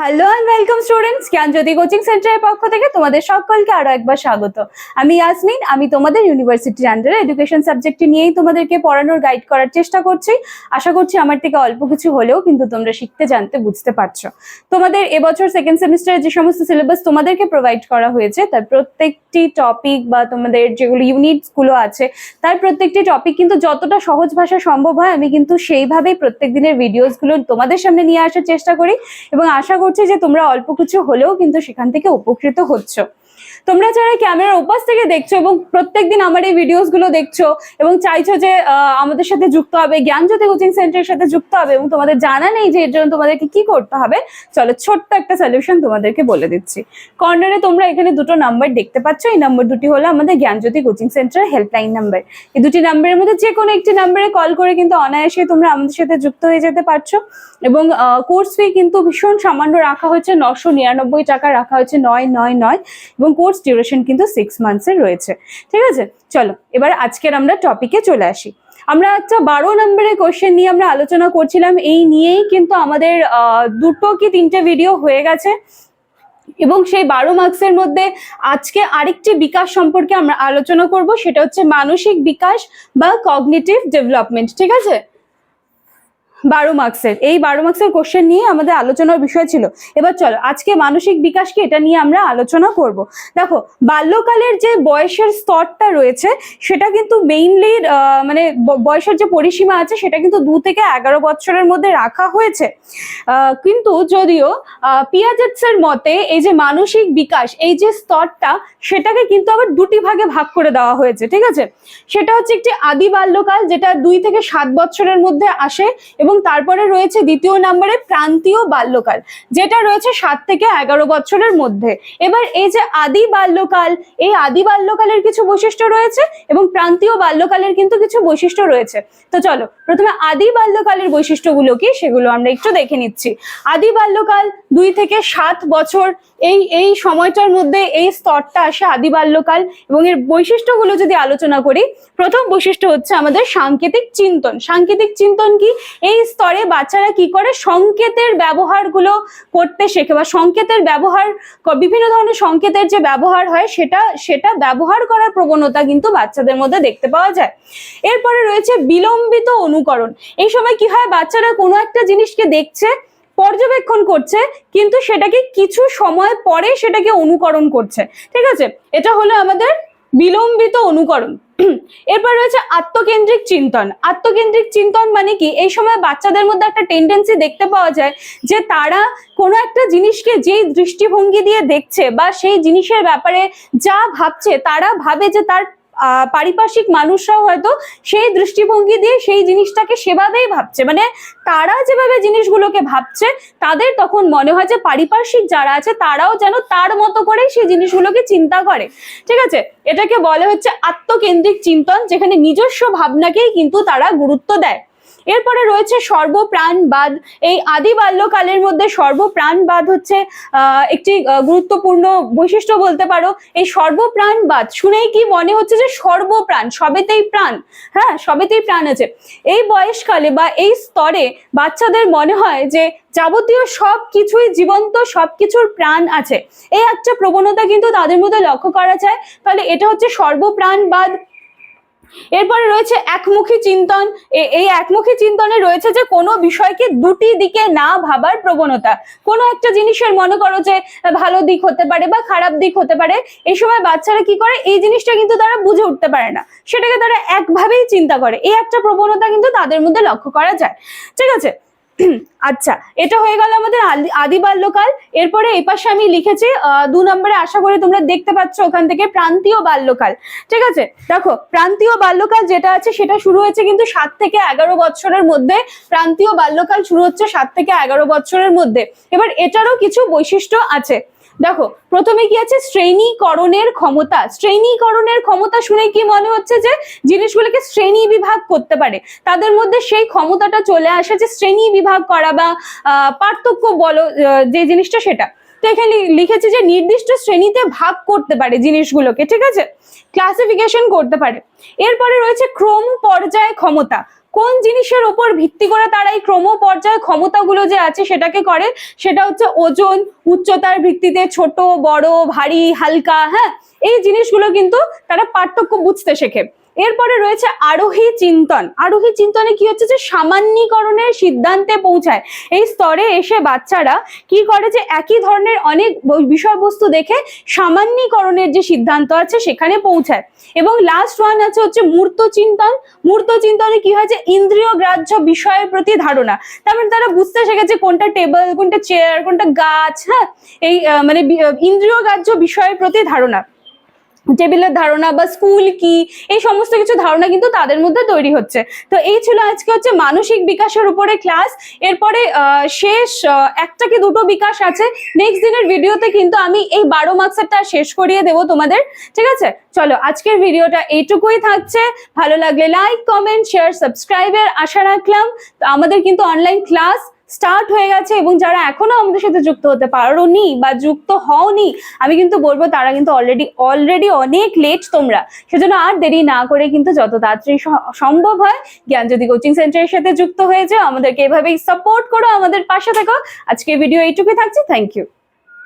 Hello and welcome students Gyanjyoti coaching সেন্টারের পক্ষ থেকে তোমাদের সকলকে আরও একবার স্বাগত। আমি ইয়াসমিন আমি তোমাদের ইউনিভার্সিটির আন্ডারে এডুকেশন সাবজেক্টটি নিয়েই তোমাদেরকে পড়ানোর গাইড করার চেষ্টা করছি। আশা করছি আমার থেকে অল্প কিছু হলেও কিন্তু তোমরা শিখতে, জানতে, বুঝতে পারছ। তোমাদের এবছর সেকেন্ড সেমিস্টারে যে সমস্ত সিলেবাস তোমাদেরকে প্রোভাইড করা হয়েছে, তার প্রত্যেকটি টপিক বা তোমাদের যেগুলো ইউনিটসগুলো আছে, তার প্রত্যেকটি টপিক কিন্তু যতটা সহজ ভাষা সম্ভব হয়, আমি কিন্তু সেইভাবেই প্রত্যেক দিনের ভিডিওসগুলো তোমাদের সামনে নিয়ে আসার চেষ্টা করি। এবং আশা করছি যে তোমরা অল্প কিছু হলেও কিন্তু সেখান থেকে উপকৃত হচ্ছ। তোমরা যারা ক্যামেরার উপাস থেকে দেখছ এবং প্রত্যেকদিন আমার এই ভিডিওসগুলো দেখছ এবং চাইছো যে আমাদের সাথে যুক্ত হবে, জ্ঞানজ্যোতি কোচিং সেন্টারের সাথে যুক্ত হবে এবং তোমাদের জানা নেই যে এর জন্য তোমাদেরকে কি করতে হবে, চলো ছোট্ট একটা সলিউশন তোমাদেরকে বলে দিচ্ছি। কর্নারে তোমরা এখানে দুটো নাম্বার দেখতে পাচ্ছ। এই নাম্বার দুটি হলো আমাদের Gyanjyoti coaching centre helpline number এই দুটি নাম্বারের মধ্যে যে কোনো একটি নাম্বারে কল করে কিন্তু অনায়াসে তোমরা আমাদের সাথে যুক্ত হয়ে যেতে পারছ এবং কোর্স ফি কিন্তু ভীষণ সামান্য রাখা হয়েছে। নশো নিরানব্বই টাকা রাখা হয়েছে, নয় নয় নয় এবং কোর্স ডিউরেশন কিন্তু সিক্স মান্থসের রয়েছে। ঠিক আছে? চলো, এবার আজকের আমরা টপিকে চলে আসি। আমরা একটা বারো নম্বরের কোশ্চেন নিয়ে আমরা আলোচনা করছিলাম। এই নিয়েই কিন্তু আমাদের দুটো কি তিনটে ভিডিও হয়ে গেছে। এবং সেই বারো মার্কসের মধ্যে আজকে আরেকটি বিকাশ সম্পর্কে আমরা আলোচনা করব। সেটা হচ্ছে মানসিক বিকাশ বা কগনিটিভ ডেভেলপমেন্ট ঠিক আছে? বারো মার্কসের এই বারো মার্কসের কোশ্চেন নিয়ে আমাদের আলোচনার বিষয় ছিল। এবার চলো, আজকে মানসিক বিকাশ কি এটা নিয়ে আমরা আলোচনা করব। দেখো, বাল্যকালের যে বয়সের স্তরটা রয়েছে, সেটা কিন্তু মেইনলি মানে বয়সের যে পরিসীমা আছে, সেটা কিন্তু দু থেকে এগারো বছরের মধ্যে রাখা হয়েছে। কিন্তু যদিও পিয়াজেটসের মতে এই যে মানসিক বিকাশ, এই যে স্তরটা, সেটাকে কিন্তু আবার দুটি ভাগে ভাগ করে দেওয়া হয়েছে, ঠিক আছে? সেটা হচ্ছে একটি আদি বাল্যকাল, যেটা দুই থেকে সাত বছরের মধ্যে আসে এবং তারপরে রয়েছে দ্বিতীয় নম্বরে প্রান্তীয় বাল্যকাল, যেটা রয়েছে সাত থেকে এগারো বছরের মধ্যে। এবার এই যে আদি বাল্যকাল, এই আদি বাল্যকালের কিছু বৈশিষ্ট্য রয়েছে এবং প্রান্তীয় বাল্যকালের কিন্তু কিছু বৈশিষ্ট্য রয়েছে। তো চলো, প্রথমে আদি বাল্যকালের বৈশিষ্ট্যগুলো কি, সেগুলো আমরা একটু দেখে নিচ্ছি। আদি বাল্যকাল দুই থেকে সাত বছর, এই এই সময়টার মধ্যে এই স্তরটা আসে আদি বাল্যকাল এবং এর বৈশিষ্ট্যগুলো যদি আলোচনা করি, প্রথম বৈশিষ্ট্য হচ্ছে আমাদের সাংকেতিক চিন্তন। সাংকেতিক চিন্তন কি? এই স্তরে বাচ্চারা কি করে? সংকেতের ব্যবহারগুলো করতে শেখে বা সংকেতের ব্যবহার বিভিন্ন ধরনের সংকেতের যে ব্যবহার হয়, সেটা সেটা ব্যবহার করার প্রবণতা কিন্তু বাচ্চাদের মধ্যে দেখতে পাওয়া যায়। এরপরে রয়েছে বিলম্বিত অনুকরণ। এই সময় কি হয়? বাচ্চারা কোনো একটা জিনিসকে দেখছে, পর্যবেক্ষণ করছে, কিন্তু সেটাকে কিছু সময় পরে সেটাকে অনুকরণ করছে। ঠিক আছে? এটা হলো আমাদের বিলম্বিত অনুকরণ। এরপর রয়েছে আত্মকেন্দ্রিক চিন্তন। আত্মকেন্দ্রিক চিন্তন মানে কি? এই সময় বাচ্চাদের মধ্যে একটা টেন্ডেন্সি দেখতে পাওয়া যায় যে তারা কোনো একটা জিনিসকে যেই দৃষ্টিভঙ্গি দিয়ে দেখছে বা সেই জিনিসের ব্যাপারে যা ভাবছে, তারা ভাবে যে তার পারিপার্শ্বিক মানুষরাও হয়তো সেই দৃষ্টিভঙ্গি দিয়ে সেই জিনিসটাকে সেভাবেই ভাবছে। মানে তারা যেভাবে জিনিসগুলোকে ভাবছে, তাদের তখন মনে হয় যে পারিপার্শ্বিক যারা আছে, তারাও যেন তার মতো করেই সেই জিনিসগুলোকে চিন্তা করে। ঠিক আছে? এটাকে বলে হচ্ছে আত্মকেন্দ্রিক চিন্তন, যেখানে নিজস্ব ভাবনাকেই কিন্তু তারা গুরুত্ব দেয়। এরপরে রয়েছে সর্বপ্রাণবাদ এই আদি বাল্যকালের মধ্যে সর্বপ্রাণবাদ হচ্ছে একটি গুরুত্বপূর্ণ বৈশিষ্ট্য বলতে পারো। এই সর্বপ্রাণবাদ শুনেই কি মনে হচ্ছে যে সর্বপ্রাণ, সবেতেই প্রাণ? হ্যাঁ সবেতেই প্রাণ আছে। এই বয়সকালে বা এই স্তরে বাচ্চাদের মনে হয় যে যাবতীয় সব কিছুই জীবন্ত, সব কিছুর প্রাণ আছে। এই একটা প্রবণতা কিন্তু তাদের মধ্যে লক্ষ্য করা যায়। তাহলে এটা হচ্ছে সর্বপ্রাণবাদ এরপরে রয়েছে একমুখী চিন্তন। এই একমুখী চিন্তনে রয়েছে যে কোনো বিষয়কে দুটি দিকে না ভাবার প্রবণতা। কোনো একটা জিনিসের মনে করো যে ভালো দিক হতে পারে বা খারাপ দিক হতে পারে, এই সময় বাচ্চারা কি করে? এই জিনিসটা কিন্তু তারা বুঝে উঠতে পারে না। সেটাকে তারা একভাবেই চিন্তা করে। এই একটা প্রবণতা কিন্তু তাদের মধ্যে লক্ষ্য করা যায়। ঠিক আছে? আচ্ছা এটা হয়ে গেল আমাদের আদি- বাল্যকাল। এরপরে এই পাশে আমি লিখেছি দু নম্বরে আশা করি তোমরা দেখতে পাচ্ছ ওখান থেকে প্রান্তীয় বাল্যকাল। ঠিক আছে? দেখো, প্রান্তীয় বাল্যকাল যেটা আছে সেটা শুরু হয়েছে কিন্তু সাত থেকে এগারো বছরের মধ্যে। প্রান্তীয় বাল্যকাল শুরু হচ্ছে সাত থেকে এগারো বছরের মধ্যে। এবার এটারও কিছু বৈশিষ্ট্য আছে। দেখো, প্রথমে কি আছে? শ্রেণীকরণের ক্ষমতা। শ্রেণীকরণের ক্ষমতা শুনে কি মনে হচ্ছে যে, জিনিসগুলোকে শ্রেণি বিভাগ করতে পারে? তাদের মধ্যে সেই ক্ষমতাটা চলে আসে যে, শ্রেণি বিভাগ করা বা পার্থক্য বলো যে জিনিসটা সেটা। তো এখানে লিখেছে যে, নির্দিষ্ট শ্রেণীতে ভাগ করতে পারে জিনিসগুলোকে, ঠিক আছে? ক্লাসিফিকেশন করতে পারে। এরপরে রয়েছে ক্রম পর্যায় ক্ষমতা। কোন জিনিসের উপর ভিত্তি করে তারা এই ক্রম পর্যায়ে ক্ষমতাগুলো যে আছে সেটাকে করে? সেটা হচ্ছে ওজন, উচ্চতার ভিত্তিতে ছোট, বড়, ভারী, হালকা হ্যাঁ? এই জিনিসগুলো কিন্তু তারা পার্থক্য বুঝতে শেখে। এরপরে রয়েছে আরোহী চিন্তন। আরোহী চিন্তনে কি হচ্ছে যে সামান্যীকরণের সিদ্ধান্তে পৌঁছায়। এই স্তরে এসে বাচ্চারা কি করে যে একই ধরনের অনেক বিষয়বস্তু দেখে সামান্যীকরণের যে সিদ্ধান্ত আছে সেখানে পৌঁছায়। এবং লাস্ট ওয়ান আছে হচ্ছে মূর্ত চিন্তন। মূর্ত চিন্তনে কি হয় যে ইন্দ্রিয় গ্রাহ্য বিষয়ের প্রতি ধারণা। তার মানে তারা বুঝতে শিখেছে কোনটা টেবিল, কোনটা চেয়ার কোনটা গাছ হ্যাঁ? এই মানে ইন্দ্রিয় গ্রাহ্য বিষয়ের প্রতি ধারণা। টেবিলের ধারণা বা স্কুল কি, এই সমস্ত কিছু ধারণা কিন্তু তাদের মধ্যে তৈরি হচ্ছে। তো এই ছিল আজকে হচ্ছে মানসিক বিকাশের উপরে ক্লাস। এরপরে শেষ একটা কি দুটো বিকাশ আছে নেক্সট দিনের ভিডিওতে কিন্তু আমি এই বারো মার্কসেরটা শেষ করিয়ে দেবো তোমাদের, ঠিক আছে? চলো, আজকের ভিডিওটা এইটুকুই থাকছে। ভালো লাগলে লাইক কমেন্ট শেয়ার সাবস্ক্রাইবের আশা রাখলাম। তো আমাদের কিন্তু অনলাইন ক্লাস স্টার্ট হয়ে গেছে এবং যারা এখনও আমাদের সাথে যুক্ত হতে পারোনি বা যুক্ত হওনি আমি কিন্তু বলব তারা কিন্তু অলরেডি অলরেডি অনেক লেট তোমরা। সেজন্য আর দেরি না করে কিন্তু যত তাড়াতাড়ি সম্ভব হয়, জ্ঞান জ্ঞানজ্যোতি কোচিং সেন্টারের সাথে যুক্ত হয়ে যাও। আমাদেরকে এভাবেই সাপোর্ট করো, আমাদের পাশে থাকো। আজকে ভিডিও এইটুকুই থাকছে। Thank you